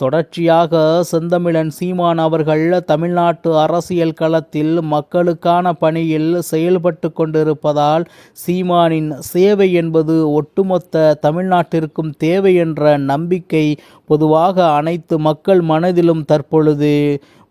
தொடர்ச்சியாக செந்தமிழன் சீமான் அவர்கள் தமிழ்நாட்டு அரசியல் களத்தில் மக்களுக்கான பணியில் செயல்பட்டு கொண்டிருப்பதால் சீமானின் சேவை என்பது ஒட்டுமொத்த தமிழ்நாட்டிற்கும் தேவை என்ற நம்பிக்கை பொதுவாக அனைத்து மக்கள் மனதிலும் தற்பொழுது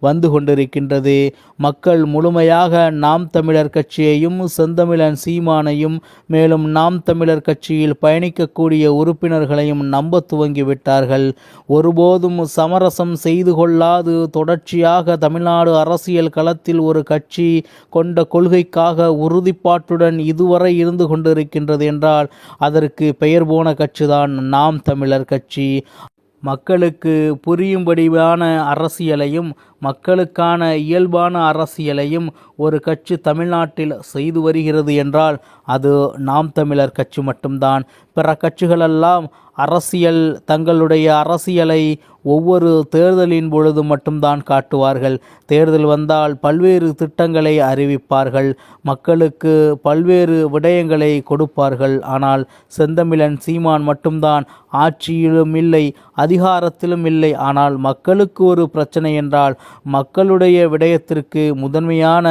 வந்து கொண்டிருக்கின்றது. மக்கள் முழுமையாக நாம் தமிழர் கட்சியையும் செந்தமிழன் சீமானையும் மேலும் நாம் தமிழர் கட்சியில் பயணிக்கக்கூடிய உறுப்பினர்களையும் நம்ப துவங்கிவிட்டார்கள். ஒருபோதும் சமரசம் செய்து கொள்ளாது தொடர்ச்சியாக தமிழ்நாடு அரசியல் களத்தில் ஒரு கட்சி கொண்ட கொள்கைக்காக உறுதிப்பாட்டுடன் இதுவரை இருந்து கொண்டிருக்கின்றது என்றால் அதற்கு பெயர் போன கட்சிதான் நாம் தமிழர் கட்சி. மக்களுக்கு புரியும்படியான அரசியலையும் மக்களுக்கான இயல்பான அரசியலையும் ஒரு கட்சி தமிழ்நாட்டில் செய்து வருகிறது என்றால் அது நாம் தமிழர் கட்சி மட்டும்தான். பிற கட்சிகளெல்லாம் அரசியல் தங்களுடைய அரசியலை ஒவ்வொரு தேர்தலின் பொழுது மட்டும்தான் காட்டுவார்கள். தேர்தல் வந்தால் பல்வேறு திட்டங்களை அறிவிப்பார்கள். மக்களுக்கு பல்வேறு விடயங்களை கொடுப்பார்கள். ஆனால் செந்தமிழன் சீமான் மட்டும்தான். ஆட்சியிலும் இல்லை அதிகாரத்திலும் இல்லை. ஆனால் மக்களுக்கு ஒரு பிரச்சனை என்றால் மக்களுடைய விடயத்திற்கு முதன்மையான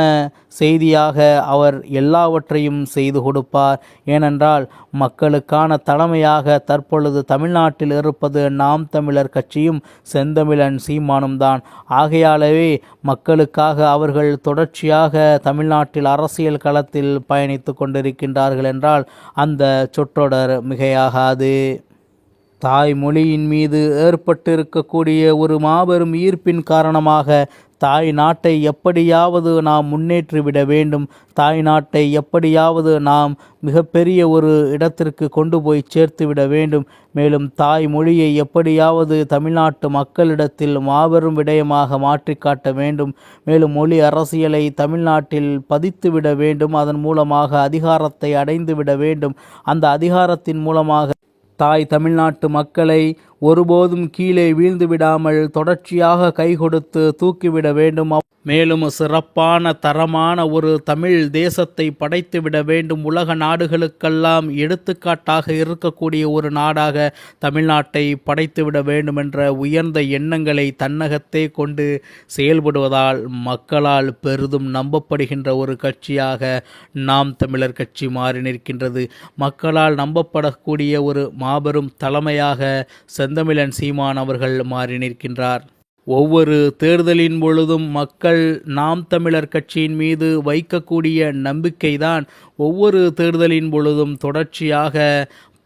செய்தியாக அவர் எல்லாவற்றையும் செய்து கொடுப்பார். ஏனென்றால் மக்களுக்கான தலைமையாக தற்பொழுது தமிழ்நாட்டில் இருப்பது நாம் தமிழர் கட்சியும் செந்தமிழன் சீமானும் தான். ஆகையாலவே மக்களுக்காக அவர்கள் தொடர்ச்சியாக தமிழ்நாட்டில் அரசியல் களத்தில் பயணித்து கொண்டிருக்கின்றார்கள் என்றால் அந்த சொற்றொடர் மிகையாகாது. தாய்மொழியின் மீது ஏற்பட்டிருக்கக்கூடிய ஒரு மாபெரும் ஈர்ப்பின் காரணமாக தாய் நாட்டை எப்படியாவது நாம் முன்னேற்றிவிட வேண்டும். தாய் நாட்டை எப்படியாவது நாம் மிகப்பெரிய ஒரு இடத்திற்கு கொண்டு போய் சேர்த்துவிட வேண்டும். மேலும் தாய் மொழியை எப்படியாவது தமிழ்நாட்டு மக்களிடத்தில் மாபெரும் விடயமாக மாற்றி காட்ட வேண்டும். மேலும் மொழி அரசியலை தமிழ்நாட்டில் பதித்துவிட வேண்டும். அதன் மூலமாக அதிகாரத்தை அடைந்துவிட வேண்டும். அந்த அதிகாரத்தின் மூலமாக தாய் தமிழ்நாட்டு மக்களை ஒருபோதும் கீழே வீழ்ந்து விடாமல் தொடர்ச்சியாக கை கொடுத்து தூக்கிவிட வேண்டும். மேலும் சிறப்பான தரமான ஒரு தமிழ் தேசத்தை படைத்துவிட வேண்டும். உலக நாடுகளுக்கெல்லாம் எடுத்துக்காட்டாக இருக்கக்கூடிய ஒரு நாடாக தமிழ்நாட்டை படைத்துவிட வேண்டும் என்ற உயர்ந்த எண்ணங்களை தன்னகத்தே கொண்டு செயல்படுவதால் மக்களால் பெரிதும் நம்பப்படுகின்ற ஒரு கட்சியாக நாம் தமிழர் கட்சி மாறி நிற்கின்றது. மக்களால் நம்பப்படக்கூடிய ஒரு மாபெரும் தலைமையாக செந்தமிழன் சீமான் அவர்கள் மாறி நிற்கின்றார். ஒவ்வொரு தேர்தலின் பொழுதும் மக்கள் நாம் தமிழர் கட்சியின் மீது வைக்கக்கூடிய நம்பிக்கைதான் ஒவ்வொரு தேர்தலின் பொழுதும் தொடர்ச்சியாக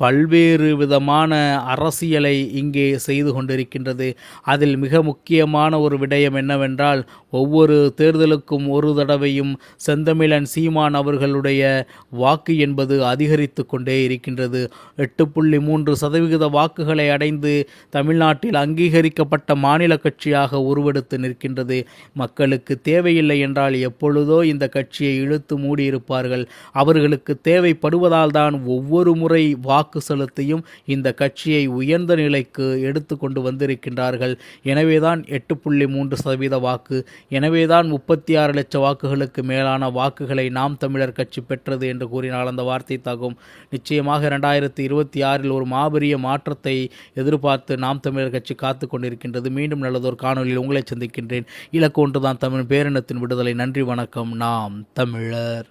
பல்வேறு விதமான அரசியலை இங்கே செய்து கொண்டிருக்கின்றது. அதில் மிக முக்கியமான ஒரு விடயம் என்னவென்றால் ஒவ்வொரு தேர்தலுக்கும் ஒரு தடவையும் செந்தமிழன் சீமான் அவர்களுடைய வாக்கு என்பது அதிகரித்து கொண்டே இருக்கின்றது. எட்டு புள்ளி மூன்று சதவிகித வாக்குகளை அடைந்து தமிழ்நாட்டில் அங்கீகரிக்கப்பட்ட மாநில கட்சியாக உருவெடுத்து நிற்கின்றது. மக்களுக்கு தேவையில்லை என்றால் எப்பொழுதோ இந்த கட்சியை இழுத்து மூடியிருப்பார்கள். அவர்களுக்கு தேவைப்படுவதால் தான் ஒவ்வொரு முறை வாக்கு வாக்கு செலுத்தியும் இந்த கட்சியை உயர்ந்த நிலைக்கு எடுத்து கொண்டு வந்திருக்கின்றார்கள். எனவேதான் எட்டு புள்ளி மூன்று சதவீத வாக்கு எனவேதான் முப்பத்தி ஆறு லட்சம் வாக்குகளுக்கு மேலான வாக்குகளை நாம் தமிழர் கட்சி பெற்றது என்று கூறினால் அந்த வார்த்தை தாகும். நிச்சயமாக இரண்டாயிரத்தி இருபத்தி ஆறில் ஒரு மாபெரிய மாற்றத்தை எதிர்பார்த்து நாம் தமிழர் கட்சி காத்து கொண்டிருக்கின்றது. மீண்டும் நல்லதொரு காணொலியில் உங்களை சந்திக்கின்றேன். இலக்கு ஒன்றுதான் தமிழ் பேரினத்தின் விடுதலை. நன்றி வணக்கம். நாம் தமிழர்.